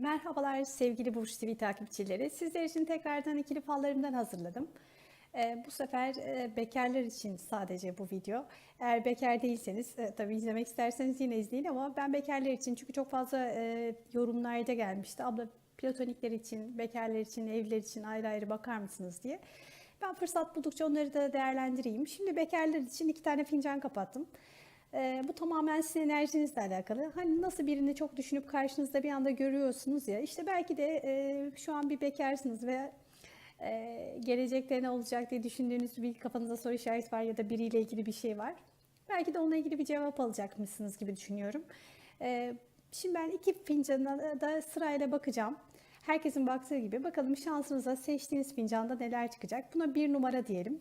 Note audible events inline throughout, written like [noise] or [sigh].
Merhabalar sevgili Burç TV takipçileri. Sizler için tekrardan ikili fallarımdan hazırladım. Ee, bu sefer e, bekarlar için sadece bu video. Eğer bekar değilseniz e, tabii izlemek isterseniz yine izleyin ama ben bekarlar için çünkü çok fazla e, yorumlarda gelmişti. Abla platonikler için, bekarlar için, evliler için ayrı ayrı bakar mısınız diye. Ben fırsat buldukça onları da değerlendireyim. Şimdi bekarlar için iki tane fincan kapattım. Ee, bu tamamen sizin enerjinizle alakalı. Hani nasıl birini çok düşünüp karşınızda bir anda görüyorsunuz ya. İşte belki de e, şu an bir bekarsınız ve e, gelecekte ne olacak diye düşündüğünüz bir kafanızda soru işareti var ya da biriyle ilgili bir şey var. Belki de onunla ilgili bir cevap alacakmışsınız gibi düşünüyorum. E, şimdi ben iki fincana da sırayla bakacağım. Herkesin baktığı gibi bakalım şansınıza seçtiğiniz fincanda neler çıkacak. Buna bir numara diyelim.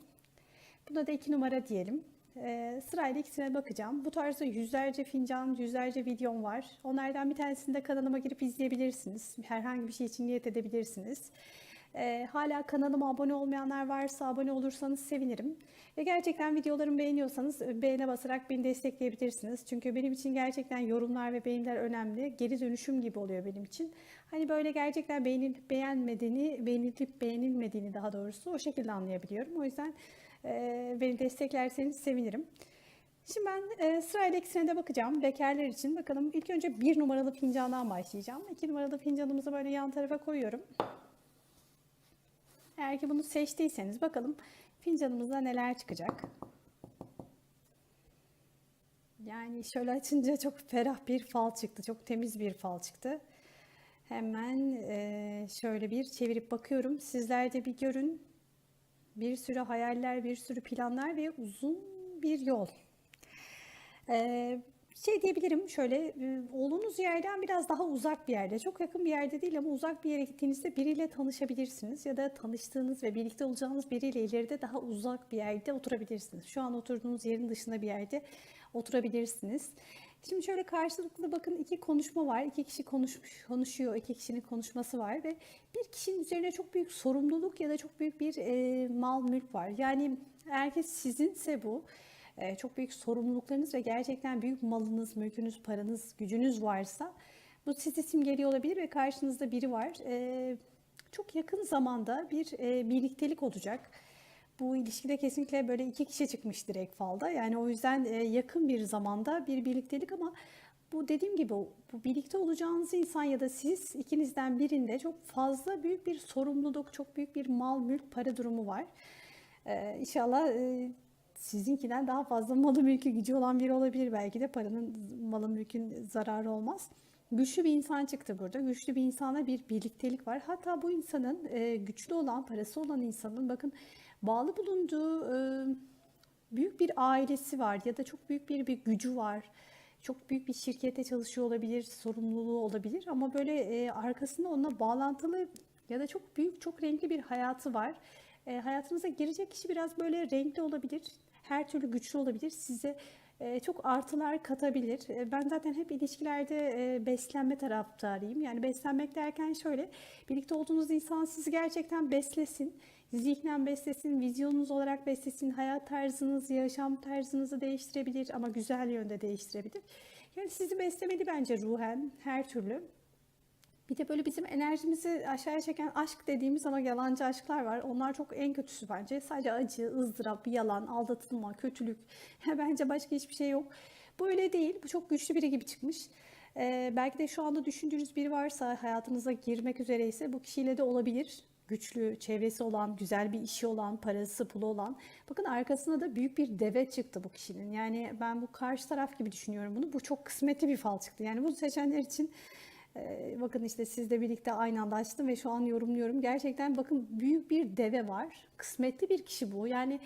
Buna da iki numara diyelim. Ee, sırayla ikisine bakacağım. Bu tarzda yüzlerce fincan, yüzlerce videom var. Onlardan bir tanesini de kanalıma girip izleyebilirsiniz. Herhangi bir şey için niyet edebilirsiniz. Ee, hala kanalıma abone olmayanlar varsa abone olursanız sevinirim. Ve gerçekten videolarımı beğeniyorsanız e, beğene basarak beni destekleyebilirsiniz. Çünkü benim için gerçekten yorumlar ve beğeniler önemli. Geri dönüşüm gibi oluyor benim için. Hani böyle gerçekten beğenilip beğenmediğini, beğenilip beğenilmediğini daha doğrusu o şekilde anlayabiliyorum. O yüzden e, beni desteklerseniz sevinirim. Şimdi ben e, sırayla ikisine de bakacağım. Bekarlar için bakalım ilk önce bir numaralı fincandan başlayacağım. İki numaralı fincanımızı böyle yan tarafa koyuyorum. Eğer ki bunu seçtiyseniz bakalım fincanımızda neler çıkacak. Yani şöyle açınca çok ferah bir fal çıktı. Çok temiz bir fal çıktı. Hemen şöyle bir çevirip bakıyorum. Sizler de bir görün. Bir sürü hayaller, bir sürü planlar ve uzun bir yol. Şey diyebilirim şöyle olduğunuz yerden biraz daha uzak bir yerde çok yakın bir yerde değil ama uzak bir yere gittiğinizde biriyle tanışabilirsiniz ya da tanıştığınız ve birlikte olacağınız biriyle ileride daha uzak bir yerde oturabilirsiniz. Şu an oturduğunuz yerin dışında bir yerde oturabilirsiniz. Şimdi şöyle karşılıklı bakın iki konuşma var. İki kişi konuşmuş, konuşuyor. iki kişinin konuşması var ve bir kişinin üzerine çok büyük sorumluluk ya da çok büyük bir e, mal mülk var. Yani ki sizinse bu e, çok büyük sorumluluklarınız ve gerçekten büyük malınız, mülkünüz, paranız, gücünüz varsa bu sizi simgeliyor olabilir ve karşınızda biri var. E, çok yakın zamanda bir e, birliktelik olacak. Bu ilişkide kesinlikle böyle iki kişi çıkmış direkt falda. Yani o yüzden e, yakın bir zamanda bir birliktelik ama bu dediğim gibi bu birlikte olacağınız insan ya da siz ikinizden birinde çok fazla büyük bir sorumluluk, çok büyük bir mal, mülk, para durumu var. Ee, inşallah e, sizinkinden daha fazla malı mülkü gücü olan biri olabilir. Belki de paranın, malın mülkün zararı olmaz. Güçlü bir insan çıktı burada. Güçlü bir insana bir birliktelik var. Hatta bu insanın e, güçlü olan, parası olan insanın bakın bağlı bulunduğu e, büyük bir ailesi var ya da çok büyük bir bir gücü var. Çok büyük bir şirkete çalışıyor olabilir, sorumluluğu olabilir ama böyle arkasında onunla bağlantılı ya da çok büyük, çok renkli bir hayatı var. E, hayatınıza girecek kişi biraz böyle renkli olabilir, her türlü güçlü olabilir, size çok artılar katabilir. Ben zaten hep ilişkilerde beslenme taraftarıyım. Yani beslenmek derken şöyle, birlikte olduğunuz insan sizi gerçekten beslesin, zihnen beslesin, vizyonunuz olarak beslesin, hayat tarzınızı, yaşam tarzınızı değiştirebilir ama güzel yönde değiştirebilir. Yani sizi beslemeli bence ruhen her türlü. Bir de böyle bizim enerjimizi aşağıya çeken aşk dediğimiz ama yalancı aşklar var. Onlar çok en kötüsü bence. Sadece acı, ızdırap, yalan, aldatılma, kötülük. [laughs] bence başka hiçbir şey yok. Bu öyle değil. Bu çok güçlü biri gibi çıkmış. Ee, belki de şu anda düşündüğünüz biri varsa hayatınıza girmek üzereyse bu kişiyle de olabilir. Güçlü, çevresi olan, güzel bir işi olan, parası, pulu olan. Bakın arkasında da büyük bir deve çıktı bu kişinin. Yani ben bu karşı taraf gibi düşünüyorum bunu. Bu çok kısmetli bir fal çıktı. Yani bu seçenler için ee, bakın işte sizle birlikte aynı anda açtım ve şu an yorumluyorum. Gerçekten bakın büyük bir deve var. Kısmetli bir kişi bu. Yani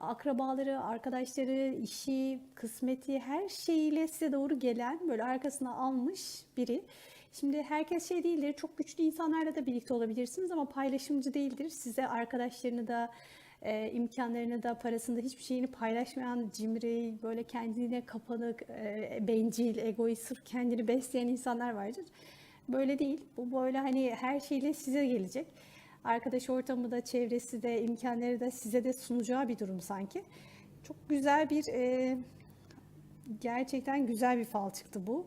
akrabaları, arkadaşları, işi, kısmeti her şeyiyle size doğru gelen böyle arkasına almış biri. Şimdi herkes şey değildir. Çok güçlü insanlarla da birlikte olabilirsiniz ama paylaşımcı değildir. Size arkadaşlarını da e, imkanlarını da parasında hiçbir şeyini paylaşmayan cimri, böyle kendine kapanık, e, bencil, egoist, sırf kendini besleyen insanlar vardır. Böyle değil. Bu böyle hani her şeyle size gelecek. Arkadaş ortamı da, çevresi de, imkanları da size de sunacağı bir durum sanki. Çok güzel bir, e, gerçekten güzel bir fal çıktı bu.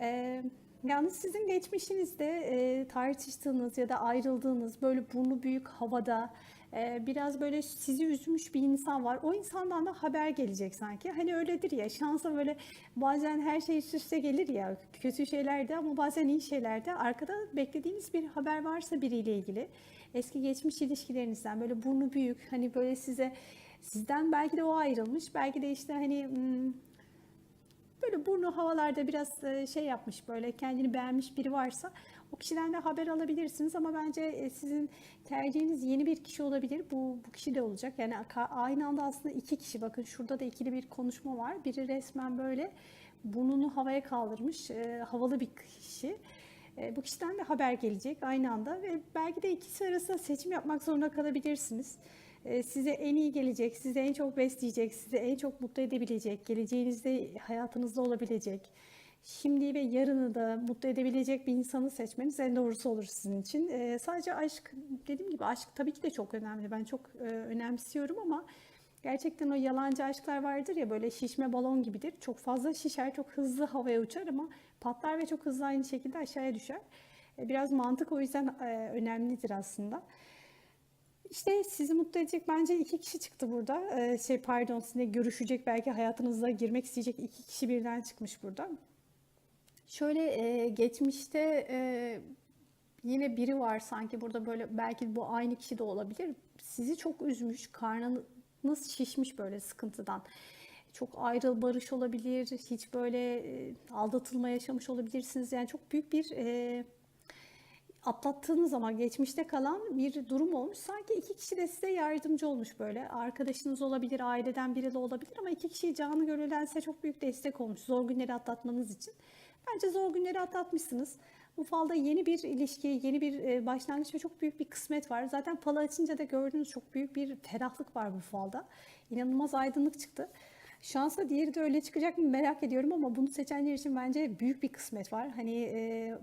E, Yalnız sizin geçmişinizde e, tartıştığınız ya da ayrıldığınız böyle burnu büyük havada e, biraz böyle sizi üzmüş bir insan var. O insandan da haber gelecek sanki. Hani öyledir ya şansa böyle bazen her şey üst üste gelir ya kötü şeylerde ama bazen iyi şeylerde arkada beklediğiniz bir haber varsa biriyle ilgili eski geçmiş ilişkilerinizden böyle burnu büyük hani böyle size sizden belki de o ayrılmış belki de işte hani hmm, böyle burnu havalarda biraz e, şey yapmış böyle kendini beğenmiş biri varsa o kişiden de haber alabilirsiniz ama bence e, sizin tercihiniz yeni bir kişi olabilir. Bu, bu kişi de olacak. Yani aynı anda aslında iki kişi bakın şurada da ikili bir konuşma var. Biri resmen böyle burnunu havaya kaldırmış e, havalı bir kişi. E, bu kişiden de haber gelecek aynı anda ve belki de ikisi arasında seçim yapmak zorunda kalabilirsiniz. E, size en iyi gelecek, sizi en çok besleyecek, sizi en çok mutlu edebilecek, geleceğinizde hayatınızda olabilecek, şimdi ve yarını da mutlu edebilecek bir insanı seçmeniz en doğrusu olur sizin için. E, sadece aşk, dediğim gibi aşk tabii ki de çok önemli. Ben çok e, önemsiyorum ama gerçekten o yalancı aşklar vardır ya böyle şişme balon gibidir. Çok fazla şişer, çok hızlı havaya uçar ama patlar ve çok hızlı aynı şekilde aşağıya düşer. E, biraz mantık o yüzden e, önemlidir aslında. İşte sizi mutlu edecek bence iki kişi çıktı burada. Ee, şey pardon sizinle görüşecek belki hayatınıza girmek isteyecek iki kişi birden çıkmış burada. Şöyle e, geçmişte e, yine biri var sanki burada böyle belki bu aynı kişi de olabilir. Sizi çok üzmüş, karnınız şişmiş böyle sıkıntıdan. Çok ayrıl barış olabilir, hiç böyle e, aldatılma yaşamış olabilirsiniz. Yani çok büyük bir e, atlattığınız zaman geçmişte kalan bir durum olmuş. Sanki iki kişi de size yardımcı olmuş böyle. Arkadaşınız olabilir, aileden biri de olabilir ama iki kişi canı gönülden size çok büyük destek olmuş zor günleri atlatmanız için. Bence zor günleri atlatmışsınız. Bu falda yeni bir ilişki, yeni bir e, başlangıç ve çok büyük bir kısmet var. Zaten falı açınca da gördüğünüz çok büyük bir ferahlık var bu falda. İnanılmaz aydınlık çıktı. Şansa diğeri de öyle çıkacak mı merak ediyorum ama bunu seçenler için bence büyük bir kısmet var. Hani e,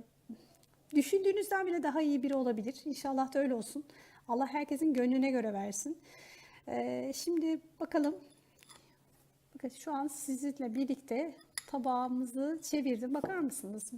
Düşündüğünüzden bile daha iyi biri olabilir. İnşallah da öyle olsun. Allah herkesin gönlüne göre versin. Ee, şimdi bakalım. Bakın şu an sizinle birlikte tabağımızı çevirdim. Bakar mısınız?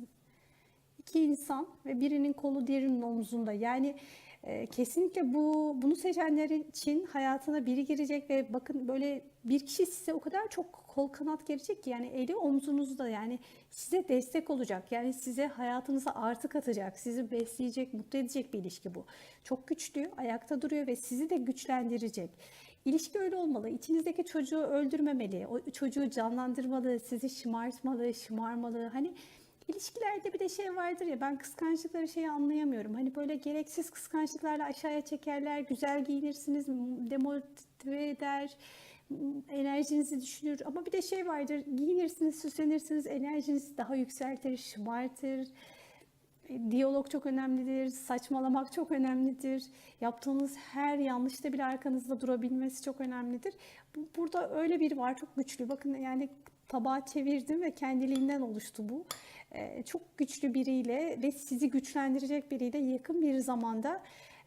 İki insan ve birinin kolu diğerinin omzunda. Yani e, kesinlikle bu bunu seçenler için hayatına biri girecek ve bakın böyle bir kişi size o kadar çok kol kanat gelecek ki yani eli omzunuzda yani size destek olacak. Yani size hayatınıza artı katacak, sizi besleyecek, mutlu edecek bir ilişki bu. Çok güçlü, ayakta duruyor ve sizi de güçlendirecek. İlişki öyle olmalı. İçinizdeki çocuğu öldürmemeli. O çocuğu canlandırmalı, sizi şımartmalı, şımarmalı. Hani İlişkilerde bir de şey vardır ya ben kıskançlıkları şeyi anlayamıyorum. Hani böyle gereksiz kıskançlıklarla aşağıya çekerler, güzel giyinirsiniz, demotive eder, enerjinizi düşürür. Ama bir de şey vardır giyinirsiniz, süslenirsiniz, enerjinizi daha yükseltir, şımartır. E, diyalog çok önemlidir, saçmalamak çok önemlidir. Yaptığınız her yanlışta bile arkanızda durabilmesi çok önemlidir. Bu, burada öyle bir var, çok güçlü. Bakın yani tabağı çevirdim ve kendiliğinden oluştu bu. Ee, çok güçlü biriyle ve sizi güçlendirecek biriyle yakın bir zamanda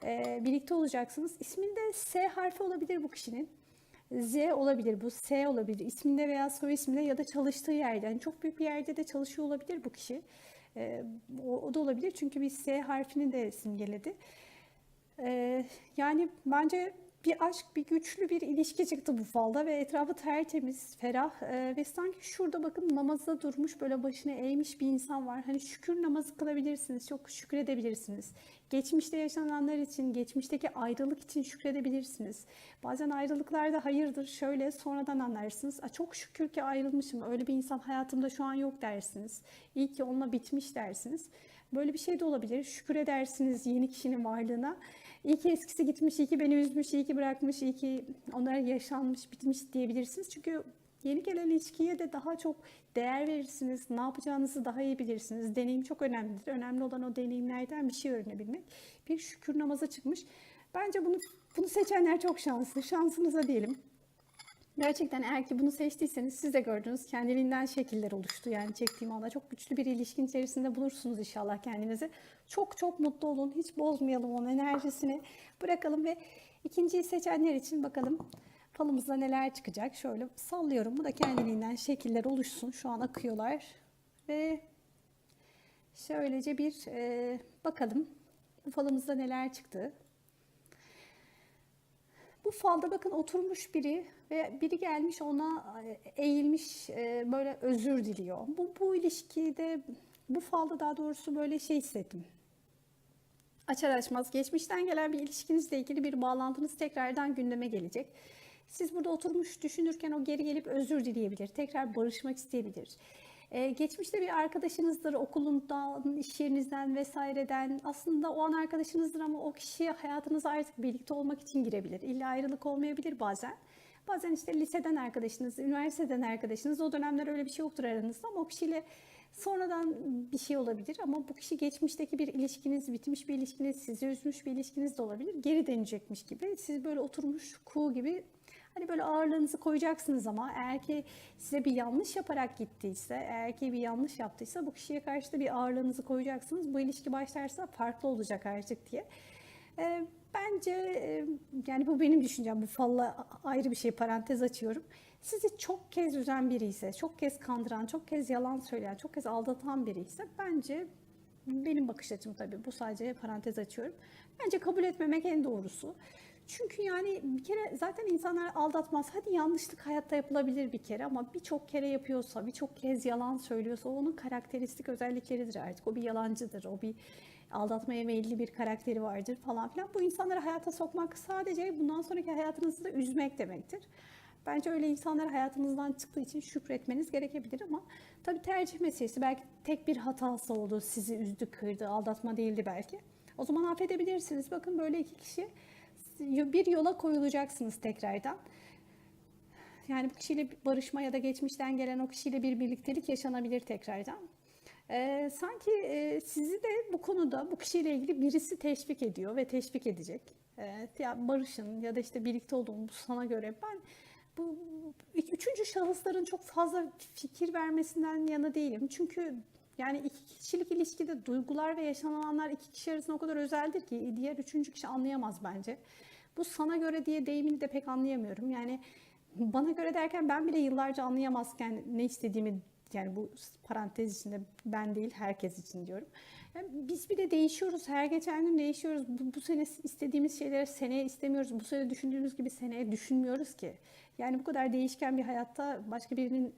e, birlikte olacaksınız. İsminde S harfi olabilir bu kişinin. Z olabilir, bu S olabilir. İsminde veya soy isminde ya da çalıştığı yerde. Yani çok büyük bir yerde de çalışıyor olabilir bu kişi. Ee, o, o da olabilir çünkü bir S harfini de simgeledi. Ee, yani bence bir aşk, bir güçlü bir ilişki çıktı bu falda ve etrafı tertemiz, ferah e, ve sanki şurada bakın namazda durmuş böyle başını eğmiş bir insan var. Hani şükür namazı kılabilirsiniz, çok şükredebilirsiniz. Geçmişte yaşananlar için, geçmişteki ayrılık için şükredebilirsiniz. Bazen ayrılıklarda hayırdır şöyle sonradan anlarsınız. A, çok şükür ki ayrılmışım, öyle bir insan hayatımda şu an yok dersiniz. İyi ki onunla bitmiş dersiniz. Böyle bir şey de olabilir. Şükür edersiniz yeni kişinin varlığına. İyi ki eskisi gitmiş, iyi ki beni üzmüş, iyi ki bırakmış, iyi ki onlar yaşanmış, bitmiş diyebilirsiniz. Çünkü yeni gelen ilişkiye de daha çok değer verirsiniz. Ne yapacağınızı daha iyi bilirsiniz. Deneyim çok önemlidir. Önemli olan o deneyimlerden bir şey öğrenebilmek. Bir şükür namaza çıkmış. Bence bunu bunu seçenler çok şanslı. Şansınıza diyelim. Gerçekten eğer ki bunu seçtiyseniz siz de gördünüz kendiliğinden şekiller oluştu. Yani çektiğim anda çok güçlü bir ilişkin içerisinde bulursunuz inşallah kendinizi. Çok çok mutlu olun. Hiç bozmayalım onun enerjisini. Bırakalım ve ikinciyi seçenler için bakalım falımızda neler çıkacak. Şöyle sallıyorum. Bu da kendiliğinden şekiller oluşsun. Şu an akıyorlar. Ve Şöylece bir e, bakalım bu falımızda neler çıktı. Bu falda bakın oturmuş biri ve biri gelmiş ona e, eğilmiş e, böyle özür diliyor. Bu, bu ilişkide bu falda daha doğrusu böyle şey hissettim. Açar açmaz geçmişten gelen bir ilişkinizle ilgili bir bağlantınız tekrardan gündeme gelecek. Siz burada oturmuş düşünürken o geri gelip özür dileyebilir. Tekrar barışmak isteyebilir. Ee, geçmişte bir arkadaşınızdır okulundan, iş yerinizden vesaireden. Aslında o an arkadaşınızdır ama o kişi hayatınıza artık birlikte olmak için girebilir. İlla ayrılık olmayabilir bazen. Bazen işte liseden arkadaşınız, üniversiteden arkadaşınız. O dönemler öyle bir şey yoktur aranızda ama o kişiyle sonradan bir şey olabilir. Ama bu kişi geçmişteki bir ilişkiniz, bitmiş bir ilişkiniz, sizi üzmüş bir ilişkiniz de olabilir. Geri dönecekmiş gibi. Siz böyle oturmuş kuğu gibi Hani böyle ağırlığınızı koyacaksınız ama eğer ki size bir yanlış yaparak gittiyse, eğer ki bir yanlış yaptıysa bu kişiye karşı da bir ağırlığınızı koyacaksınız. Bu ilişki başlarsa farklı olacak artık diye. E, bence e, yani bu benim düşüncem. Bu falla ayrı bir şey parantez açıyorum. Sizi çok kez üzen biri ise, çok kez kandıran, çok kez yalan söyleyen, çok kez aldatan biri ise bence benim bakış açım tabii bu sadece parantez açıyorum. Bence kabul etmemek en doğrusu. Çünkü yani bir kere zaten insanlar aldatmaz. Hadi yanlışlık hayatta yapılabilir bir kere ama birçok kere yapıyorsa, birçok kez yalan söylüyorsa onun karakteristik özellikleridir artık. O bir yalancıdır, o bir aldatmaya meyilli bir karakteri vardır falan filan. Bu insanları hayata sokmak sadece bundan sonraki hayatınızı da üzmek demektir. Bence öyle insanlar hayatınızdan çıktığı için şükretmeniz gerekebilir ama tabii tercih meselesi. Belki tek bir hatası oldu, sizi üzdü, kırdı, aldatma değildi belki. O zaman affedebilirsiniz. Bakın böyle iki kişi bir yola koyulacaksınız tekrardan. Yani bu kişiyle barışma ya da geçmişten gelen o kişiyle bir birliktelik yaşanabilir tekrardan. Ee, sanki e, sizi de bu konuda bu kişiyle ilgili birisi teşvik ediyor ve teşvik edecek. Ee, ya barışın ya da işte birlikte olduğum bu sana göre ben bu üçüncü şahısların çok fazla fikir vermesinden yana değilim. Çünkü yani iki kişilik ilişkide duygular ve yaşananlar iki kişi arasında o kadar özeldir ki diğer üçüncü kişi anlayamaz bence. Bu sana göre diye deyimini de pek anlayamıyorum. Yani bana göre derken ben bile yıllarca anlayamazken ne istediğimi yani bu parantez içinde ben değil herkes için diyorum. Yani biz bile değişiyoruz. Her geçen gün değişiyoruz. Bu, bu sene istediğimiz şeyleri seneye istemiyoruz. Bu sene düşündüğümüz gibi seneye düşünmüyoruz ki. Yani bu kadar değişken bir hayatta başka birinin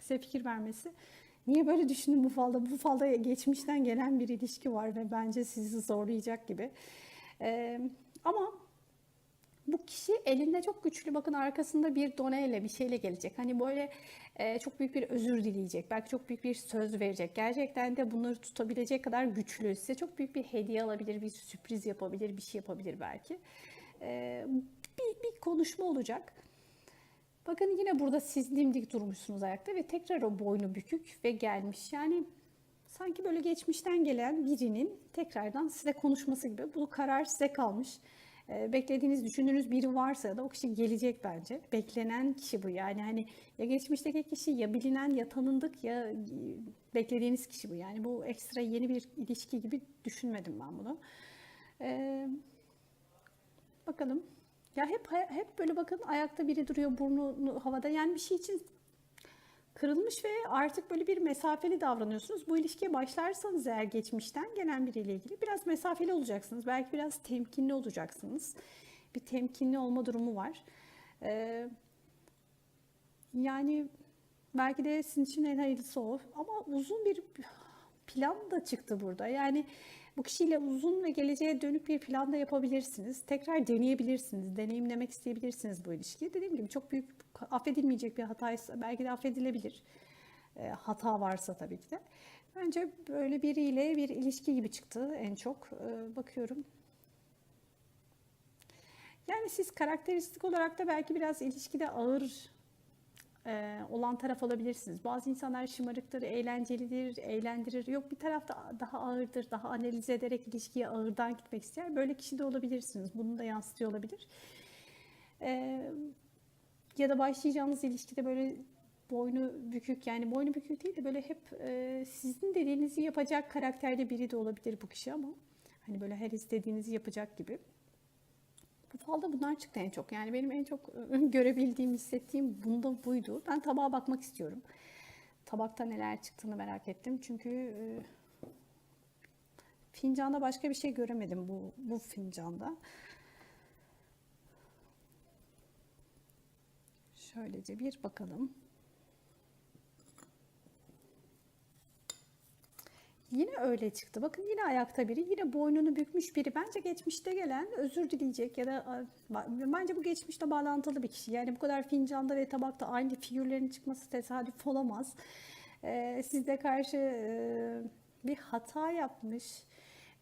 size fikir vermesi Niye böyle düşündüm bu falda? Bu falda geçmişten gelen bir ilişki var ve bence sizi zorlayacak gibi. Ee, ama bu kişi elinde çok güçlü bakın arkasında bir doneyle bir şeyle gelecek. Hani böyle e, çok büyük bir özür dileyecek. Belki çok büyük bir söz verecek. Gerçekten de bunları tutabilecek kadar güçlü. Size çok büyük bir hediye alabilir, bir sürpriz yapabilir, bir şey yapabilir belki. E, bir, bir konuşma olacak. Bakın yine burada siz dimdik durmuşsunuz ayakta ve tekrar o boynu bükük ve gelmiş. Yani sanki böyle geçmişten gelen birinin tekrardan size konuşması gibi. Bu karar size kalmış. Ee, beklediğiniz, düşündüğünüz biri varsa da o kişi gelecek bence. Beklenen kişi bu. Yani hani ya geçmişteki kişi ya bilinen ya tanındık ya e, beklediğiniz kişi bu. Yani bu ekstra yeni bir ilişki gibi düşünmedim ben bunu. Ee, bakalım. Ya hep hep böyle bakın ayakta biri duruyor burnu havada. Yani bir şey için kırılmış ve artık böyle bir mesafeli davranıyorsunuz. Bu ilişkiye başlarsanız eğer geçmişten gelen biriyle ilgili biraz mesafeli olacaksınız. Belki biraz temkinli olacaksınız. Bir temkinli olma durumu var. Ee, yani belki de sizin için en hayırlısı o. Ama uzun bir plan da çıktı burada. Yani bu kişiyle uzun ve geleceğe dönük bir plan da yapabilirsiniz. Tekrar deneyebilirsiniz, deneyimlemek isteyebilirsiniz bu ilişkiyi. Dediğim gibi çok büyük affedilmeyecek bir hataysa belki de affedilebilir. E, hata varsa tabii ki de. Bence böyle biriyle bir ilişki gibi çıktı en çok. E, bakıyorum. Yani siz karakteristik olarak da belki biraz ilişkide ağır e, olan taraf olabilirsiniz. Bazı insanlar şımarıktır, eğlencelidir, eğlendirir. Yok bir tarafta daha ağırdır, daha analiz ederek ilişkiye ağırdan gitmek ister. Böyle kişi de olabilirsiniz. Bunu da yansıtıyor olabilir. E, ya da başlayacağınız ilişkide böyle boynu bükük yani boynu bükük değil de böyle hep e, sizin dediğinizi yapacak karakterde biri de olabilir bu kişi ama hani böyle her istediğinizi yapacak gibi. Bu falda bunlar çıktı en çok. Yani benim en çok görebildiğim, hissettiğim bunda buydu. Ben tabağa bakmak istiyorum. Tabakta neler çıktığını merak ettim. Çünkü fincanda başka bir şey göremedim bu, bu fincanda. Şöylece bir bakalım. Yine öyle çıktı. Bakın yine ayakta biri, yine boynunu bükmüş biri. Bence geçmişte gelen özür dileyecek ya da bence bu geçmişte bağlantılı bir kişi. Yani bu kadar fincanda ve tabakta aynı figürlerin çıkması tesadüf olamaz. Ee, sizde karşı e, bir hata yapmış.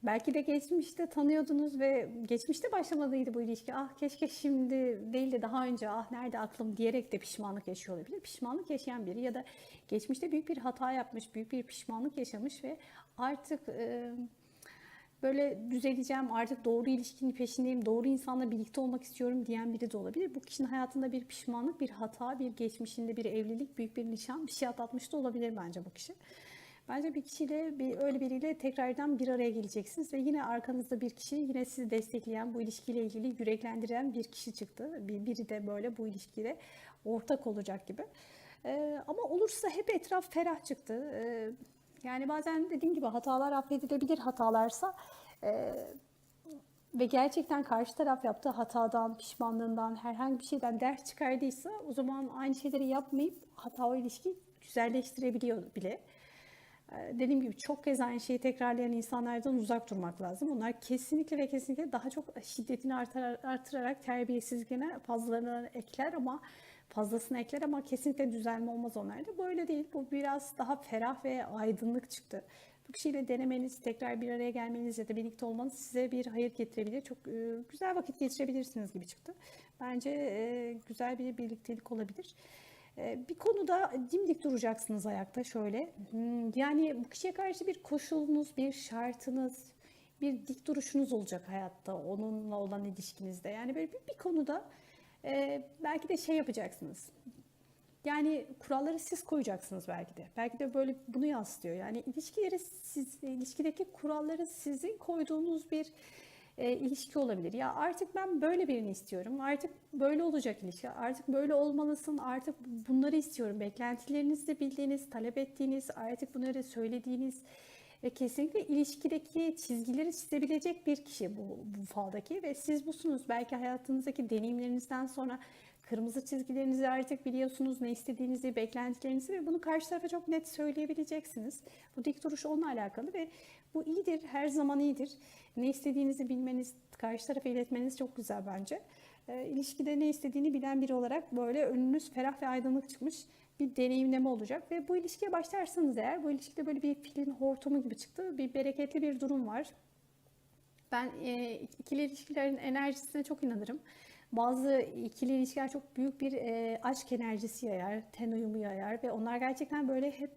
Belki de geçmişte tanıyordunuz ve geçmişte başlamalıydı bu ilişki. Ah keşke şimdi değil de daha önce ah nerede aklım diyerek de pişmanlık yaşıyor olabilir. Pişmanlık yaşayan biri ya da geçmişte büyük bir hata yapmış, büyük bir pişmanlık yaşamış ve artık e, böyle düzeleceğim, artık doğru ilişkinin peşindeyim, doğru insanla birlikte olmak istiyorum diyen biri de olabilir. Bu kişinin hayatında bir pişmanlık, bir hata, bir geçmişinde bir evlilik, büyük bir nişan, bir şey atlatmış da olabilir bence bu kişi. Bence bir kişiyle, bir, öyle biriyle tekrardan bir araya geleceksiniz ve yine arkanızda bir kişi, yine sizi destekleyen, bu ilişkiyle ilgili yüreklendiren bir kişi çıktı. Bir, biri de böyle bu ilişkide ortak olacak gibi. Ee, ama olursa hep etraf ferah çıktı. Ee, yani bazen dediğim gibi hatalar affedilebilir hatalarsa e, ve gerçekten karşı taraf yaptığı hatadan, pişmanlığından, herhangi bir şeyden ders çıkardıysa o zaman aynı şeyleri yapmayıp hata o ilişki güzelleştirebiliyor bile. Ee, dediğim gibi çok kez aynı şeyi tekrarlayan insanlardan uzak durmak lazım. Onlar kesinlikle ve kesinlikle daha çok şiddetini artırarak terbiyesizliğine fazlalarını ekler ama fazlasını ekler ama kesinlikle düzelme olmaz onlarda. Böyle değil. Bu biraz daha ferah ve aydınlık çıktı. Bu kişiyle denemeniz, tekrar bir araya gelmeniz ya da birlikte olmanız size bir hayır getirebilir. Çok e, güzel vakit geçirebilirsiniz gibi çıktı. Bence e, güzel bir birliktelik olabilir. E, bir konuda dimdik duracaksınız ayakta şöyle. Hmm, yani bu kişiye karşı bir koşulunuz, bir şartınız, bir dik duruşunuz olacak hayatta onunla olan ilişkinizde. Yani böyle bir, bir konuda e, belki de şey yapacaksınız. Yani kuralları siz koyacaksınız belki de. Belki de böyle bunu yansıtıyor. Yani ilişkileri siz, ilişkideki kuralları sizin koyduğunuz bir e, ilişki olabilir. Ya artık ben böyle birini istiyorum. Artık böyle olacak ilişki. Artık böyle olmalısın. Artık bunları istiyorum. Beklentilerinizi bildiğiniz, talep ettiğiniz, artık bunları söylediğiniz ve kesinlikle ilişkideki çizgileri çizebilecek bir kişi bu, bu faldaki ve siz busunuz. Belki hayatınızdaki deneyimlerinizden sonra kırmızı çizgilerinizi artık biliyorsunuz, ne istediğinizi, beklentilerinizi ve bunu karşı tarafa çok net söyleyebileceksiniz. Bu dik duruş onunla alakalı ve bu iyidir, her zaman iyidir. Ne istediğinizi bilmeniz, karşı tarafa iletmeniz çok güzel bence. E, ilişkide ne istediğini bilen biri olarak böyle önünüz ferah ve aydınlık çıkmış bir deneyimleme olacak ve bu ilişkiye başlarsanız eğer bu ilişkide böyle bir filin hortumu gibi çıktı. Bir bereketli bir durum var. Ben e, ikili ilişkilerin enerjisine çok inanırım. Bazı ikili ilişkiler çok büyük bir e, aşk enerjisi yayar, ten uyumu yayar ve onlar gerçekten böyle hep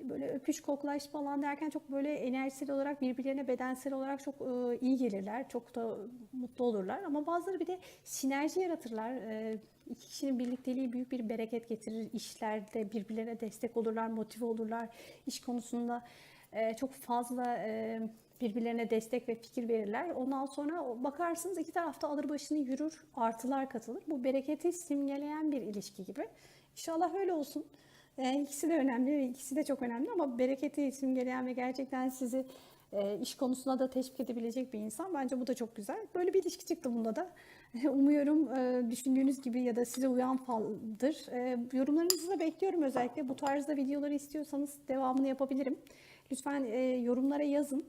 böyle öpüş koklaş falan derken çok böyle enerjisel olarak birbirlerine bedensel olarak çok e, iyi gelirler. Çok da mutlu olurlar. Ama bazıları bir de sinerji yaratırlar. E, iki kişinin birlikteliği büyük bir bereket getirir. İşlerde birbirlerine destek olurlar, motive olurlar. İş konusunda e, çok fazla e, birbirlerine destek ve fikir verirler. Ondan sonra bakarsınız iki tarafta alır başını yürür, artılar katılır. Bu bereketi simgeleyen bir ilişki gibi. İnşallah öyle olsun. E, ikisi de önemli ve ikisi de çok önemli ama bereketi simgeleyen ve gerçekten sizi e, iş konusunda da teşvik edebilecek bir insan. Bence bu da çok güzel. Böyle bir ilişki çıktı bunda da. [laughs] Umuyorum e, düşündüğünüz gibi ya da size uyan faldır. E, yorumlarınızı da bekliyorum özellikle. Bu tarzda videoları istiyorsanız devamını yapabilirim. Lütfen yorumlara yazın.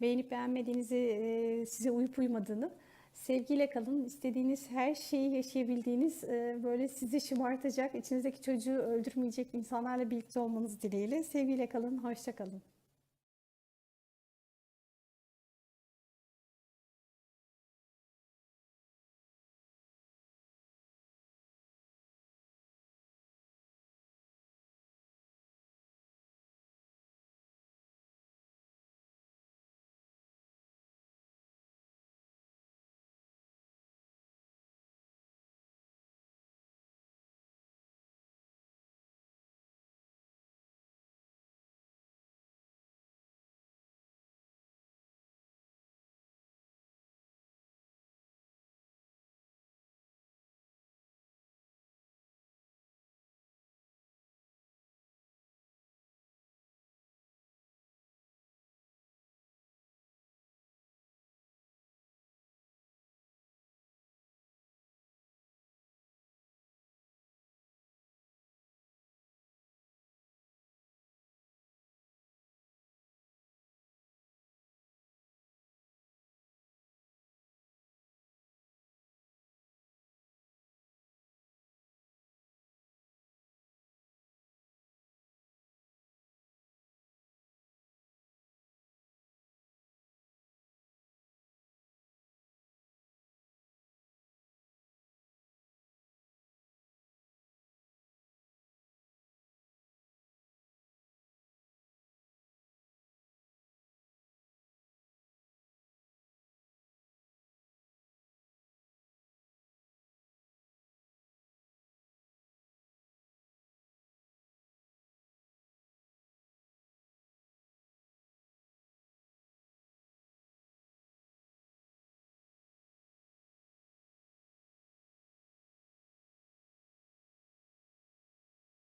Beğenip beğenmediğinizi, size uyup uymadığını. Sevgiyle kalın. İstediğiniz her şeyi yaşayabildiğiniz, e, böyle sizi şımartacak, içinizdeki çocuğu öldürmeyecek insanlarla birlikte olmanız dileğiyle. Sevgiyle kalın, hoşça kalın.